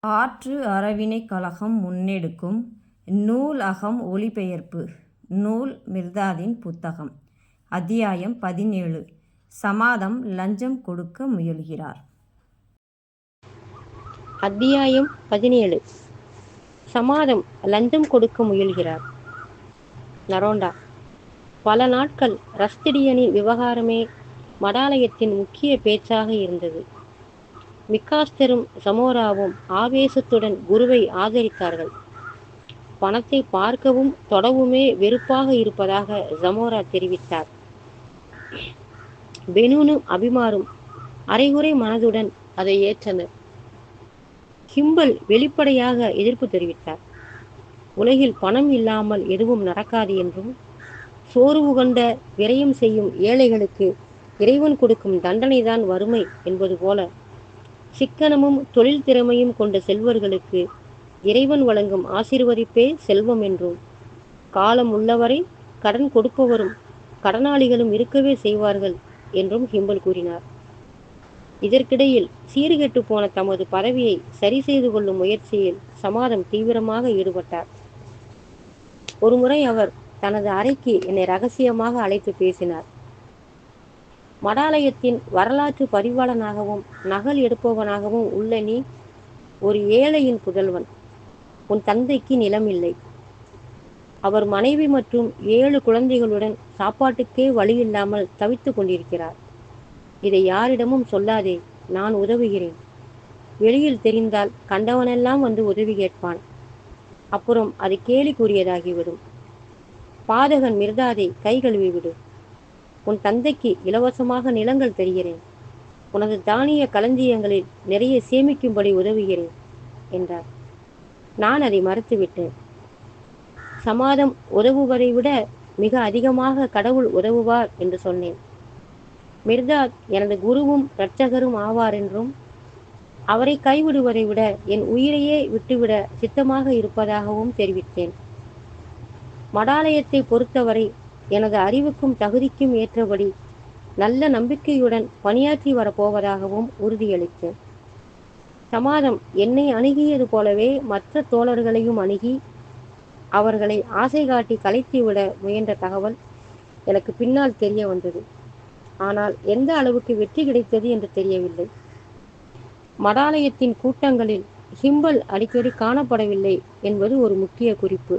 ஆற்று அறவினைக் கழகம் முன்னெடுக்கும் நூல் அகம் மொழிபெயர்ப்பு நூல் மிர்தாதின் புத்தகம். அத்தியாயம் பதினேழு. சமாதம் லஞ்சம் கொடுக்க முயல்கிறார். அத்தியாயம் பதினேழு. சமாதம் லஞ்சம் கொடுக்க முயல்கிறார். நரோண்டா பல நாட்கள் ரஸ்திடியனின் விவகாரமே மடாலயத்தின் முக்கிய பேச்சாக இருந்தது. மிக்காஸ்தரும் சமோராவும் ஆவேசத்துடன் குருவை ஆதரித்தார்கள். பணத்தை பார்க்கவும் தொடவுமே வெறுப்பாக இருப்பதாக ஜமோரா தெரிவித்தார். பெனூனும் அபிமாரும் அரைகுறை மனதுடன் அதை ஏற்றனர். கிம்பல் வெளிப்படையாக எதிர்ப்பு தெரிவித்தார். உலகில் பணம் இல்லாமல் எதுவும் நடக்காது என்றும் சோர்வு கொண்ட விரயம் செய்யும் ஏழைகளுக்கு இறைவன் கொடுக்கும் தண்டனைதான் வறுமை என்பது போல சிக்கனமும் தொழில் திறமையும் கொண்ட செல்வர்களுக்கு இறைவன் வழங்கும் ஆசீர்வதிப்பே செல்வம் என்றும். காலம் உள்ளவரை கடன் கொடுப்பவரும் கடனாளிகளும் இருக்கவே செய்வார்கள் என்றும் ஹிம்பல் கூறினார். இதற்கிடையில் சீர்கெட்டு போன தமது பதவியை சரி செய்து கொள்ளும் முயற்சியில் சமாதம் தீவிரமாக ஈடுபட்டார். ஒருமுறை அவர் தனது அறைக்கு என்னை ரகசியமாக அழைத்து பேசினார். மடாலயத்தின் வரலாற்று பதிவாளனாகவும் நகல் எடுப்பவனாகவும் உள்ள நீ ஒரு ஏழையின் புதல்வன். உன் தந்தைக்கு நிலம் இல்லை அவர் மனைவி மற்றும் ஏழு குழந்தைகளுடன் சாப்பாட்டுக்கே வழி இல்லாமல் தவித்துக் கொண்டிருக்கிறார். இதை யாரிடமும் சொல்லாதே நான் உதவுகிறேன். வெளியில் தெரிந்தால் கண்டவனெல்லாம் வந்து உதவி கேட்பான். அப்புறம் அது கேலிக்குரியதாகிவிடும். பாதகன் மிர்தாதை கை கழுவிவிடும் உன் தந்தைக்கு இலவசமாக நிலங்கள் தருகிறேன். உனது தானிய களஞ்சியங்களில் நிறைய சேமிக்கும்படி உதவுகிறேன் என்றார். நான் அதை மறுத்துவிட்டேன். சமாதம் உதவுவதை விட மிக அதிகமாக கடவுள் உதவுவார் என்று சொன்னேன். மிர்தாத் எனது குருவும் இரட்சகரும் ஆவார் என்றும் அவரை கைவிடுவதை விட என் உயிரையே விட்டுவிட சித்தமாக இருப்பதாகவும் தெரிவித்தேன். மடாலயத்தை பொறுத்தவரை எனது அறிவுக்கும் தகுதிக்கும் ஏற்றபடி நல்ல நம்பிக்கையுடன் பணியாற்றி வரப்போவதாகவும் உறுதியளித்தேன். சமாதம் என்னை அணுகியது போலவே மற்ற தோழர்களையும் அணுகி அவர்களை ஆசை காட்டி கலைத்துவிட முயன்ற தகவல் எனக்கு பின்னால் தெரிய வந்தது. ஆனால் எந்த அளவுக்கு வெற்றி கிடைத்தது என்று தெரியவில்லை. மடாலயத்தின் கூட்டங்களில் ஹிம்பல் அடிக்கடி காணப்படவில்லை என்பது ஒரு முக்கிய குறிப்பு.